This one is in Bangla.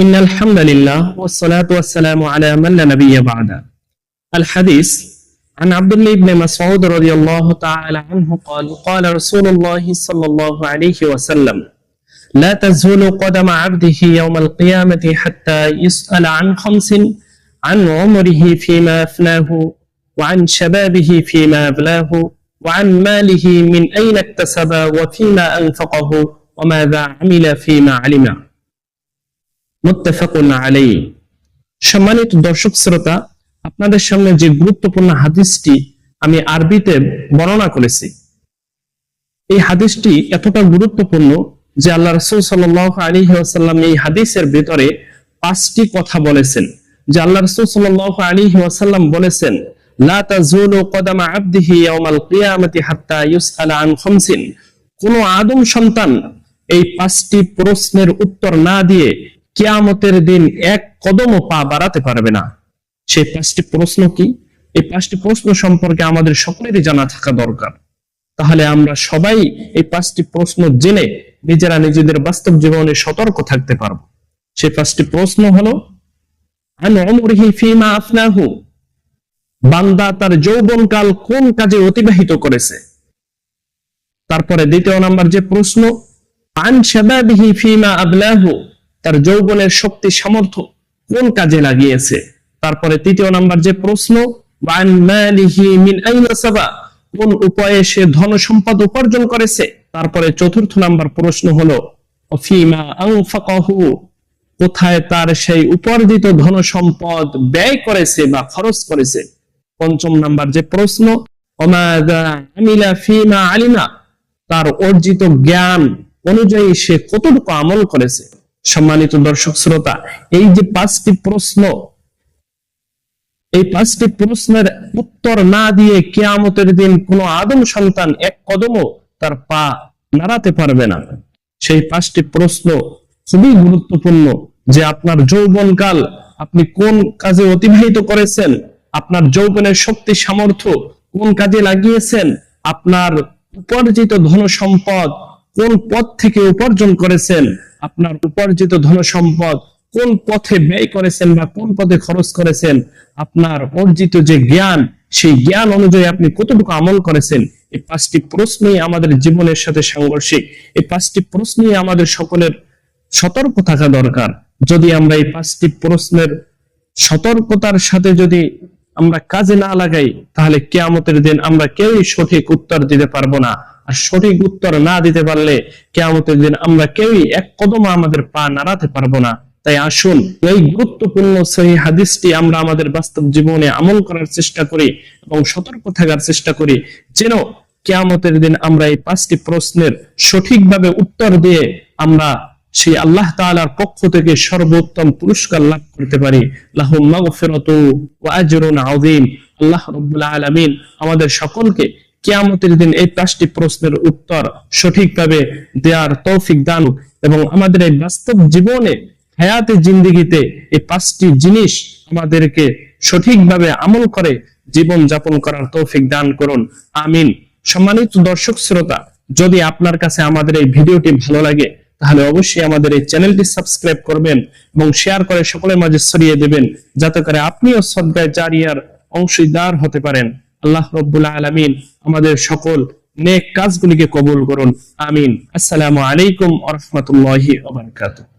إن الحمد لله والصلاة والسلام على من لا نبي بعده الحديث عن عبد الله بن مسعود رضي الله تعالى عنه قال قال رسول الله صلى الله عليه وسلم لا تزول قدم عبده يوم القيامة حتى يسأل عن خمس عن عمره فيما أفناه وعن شبابه فيما أبلاه وعن ماله من أين اكتسب وفيما أنفقه وماذا عمل فيما علم. আলাইহি। সম্মানিত দর্শক শ্রোতা, আপনাদের সামনে যে গুরুত্বপূর্ণ হাদিসটি আমি আরবিতে বর্ণনা করেছি, এই হাদিসটি এতটা গুরুত্বপূর্ণ যে আল্লাহ রসুল সাল্লাহ আলী ওয়াসাল্লাম এই হাদিসের ভিতরে পাঁচটি কথা বলেছেন। যে আল্লাহ রসুল সাল্লাহ আলী ওয়াসাল্লাম বলেছেন কোন আদম সন্তান এই পাঁচটি প্রশ্নের উত্তর না দিয়ে কিয়ামতের দিন এক কদমও পা বাড়াতে পারবে না। সেই পাঁচটি প্রশ্ন কি? এই পাঁচটি প্রশ্ন সম্পর্কে আমাদের সকলেরই জানা থাকা দরকার। তাহলে আমরা সবাই এই পাঁচটি প্রশ্ন জেনে নিজেরা নিজেদের বাস্তব জীবনে সতর্ক থাকতে পারব। সেই পাঁচটি প্রশ্ন হলো বান্দা তার যৌবনকাল কোন কাজে অতিবাহিত করেছে? তারপরে দ্বিতীয় নাম্বার যে প্রশ্ন, আন শাবাবিহি ফিমা আবলাহু? তার যৌবনের শক্তি, সামর্থ্য কোন কাজে লাগিয়েছে? তারপরে তৃতীয় নাম্বার যে প্রশ্ন কোন উপায়ে সে ধন সম্পদ উপার্জন করেছে? তারপরে চতুর্থ নাম্বার প্রশ্ন হলো কোথায় তার সেই উপার্জিত ধন সম্পদ ব্যয় করেছে বা খরচ করেছে? পঞ্চম নাম্বার যে প্রশ্ন আলিমা তার অর্জিত জ্ঞান অনুযায়ী সে কতটুকু আমল করেছে? সম্মানিত দর্শক শ্রোতা, এই যে পাঁচটি প্রশ্ন, এই পাঁচটি প্রশ্নের উত্তর না দিয়ে কেয়ামতের দিন কোন আদম সন্তান এক কদমও তার পা নাড়াতে পারবে না। সেই পাঁচটি প্রশ্ন খুবই গুরুত্বপূর্ণ যে আপনার যৌবনকাল আপনি কোন কাজে অতিবাহিত করেছেন, আপনার যৌবনের শক্তি সামর্থ্য কোন কাজে লাগিয়েছেন, আপনার উপার্জিত ধন সম্পদ কোন পথ থেকে উপার্জন করেছেন? আপনার উপার্জিত ধন সম্পদ কোন পথে ব্যয় করেছেন বা কোন পথে খরচ করেছেন? আপনার অর্জিত যে জ্ঞান, সেই জ্ঞান অনুযায়ী আপনি কতটুকু আমল করেছেন? এই পাঁচটি প্রশ্নই আমাদের জীবনের সাথে সাংঘর্ষিক। এই পাঁচটি প্রশ্নই আমাদের সকলের সতর্ক থাকা দরকার। যদি আমরা এই পাঁচটি প্রশ্নের সতর্কতার সাথে যদি আমরা কাজে না লাগাই, তাহলে কেয়ামতের দিন আমরা কেউই সঠিক উত্তর দিতে পারব না। আর সঠিক উত্তর না দিতে পারলে কেয়ামতের দিন আমরা কেউই এক কদম আমাদের পা নাড়াতে পারব না। তাই আসুন, এই গুরুত্বপূর্ণ সেই হাদিসটি আমরা আমাদের বাস্তব জীবনে আমল করার চেষ্টা করি এবং সতর্ক থাকার চেষ্টা করি যেন কেয়ামতের দিন আমরা এই পাঁচটি প্রশ্নের সঠিকভাবে উত্তর দিয়ে আমরা সেই আল্লাহ তাআলার পক্ষ থেকে সর্বোত্তম পুরস্কার লাভ করতে পারি। লাহুম আল্লাহ রাব্বুল আলামিন আমাদের সকলকে কিয়ামতের দিন এই পাঁচটি প্রশ্নের উত্তর সঠিকভাবে দেওয়ার তৌফিক দান এবং আমাদের এই বাস্তব জীবনে, হায়াতে জিন্দিগিতে এই পাঁচটি জিনিস আমাদেরকে সঠিকভাবে আমল করে জীবন যাপন করার তৌফিক দান করুন। আমিন। সম্মানিত দর্শক শ্রোতা, যদি আপনার কাছে আমাদের এই ভিডিওটি ভালো লাগে, তাহলে অবশ্যই আমাদের এই চ্যানেলটি সাবস্ক্রাইব করবেন এবং শেয়ার করে সকলের মাঝে ছড়িয়ে দেবেন, যাতে করে আপনিও সদ্গায় জারিয়ার অংশীদার হতে পারেন। আল্লাহ রব্বুল আলমিন আমাদের সকল নেক কাজগুলিকে কবুল করুন। আমিন। আসসালামু আলাইকুম আরহামতুল্লাহ রহমতুল্লাহি